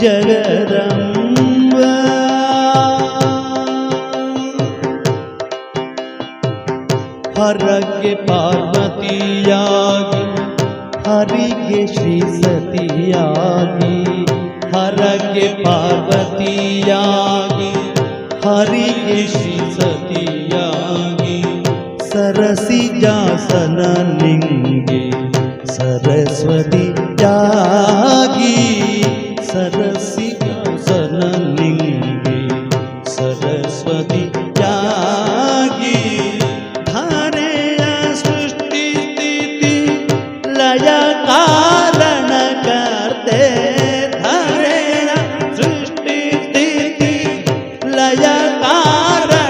ಜಗದಂಬ. ಹರಗೆ ಪಾರ್ವತಿಯಾಗಿ, ಹರಿಗೆ ಶ್ರೀ ಸತಿಯಾಗಿ ಹರಗೆ ಪಾರ್ವತಿಯಾಗಿ, ಹರಿಗೆ ಶ್ರೀ ಸತಿಯಾಗಿ, ಸರಸಿ ಜಾಸನ ನಿಂಗೆ, ಸರಸ್ವತಿ ಜಾ విలయ కారణకర్తే ధరేణ సృష్టి స్థితి లయ కారణ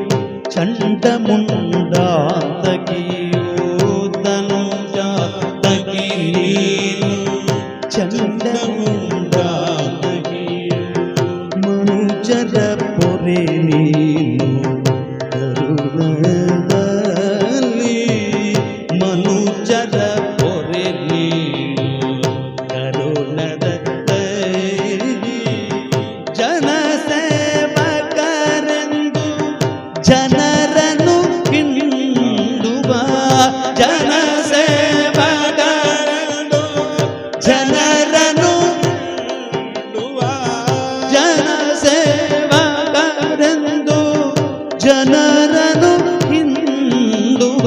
చండముండాతకి ధనుజాతకి చండముండాతకి మనుజర పొరే ಜನರನ್ನು ಹಿಂಡುವ ಜನ ಸೇವಕರೆಂದು ಜನರನ್ನು ಜನ ಸೇವಕರೆಂದು ಜನರನ್ನು ಹಿಂಡುವ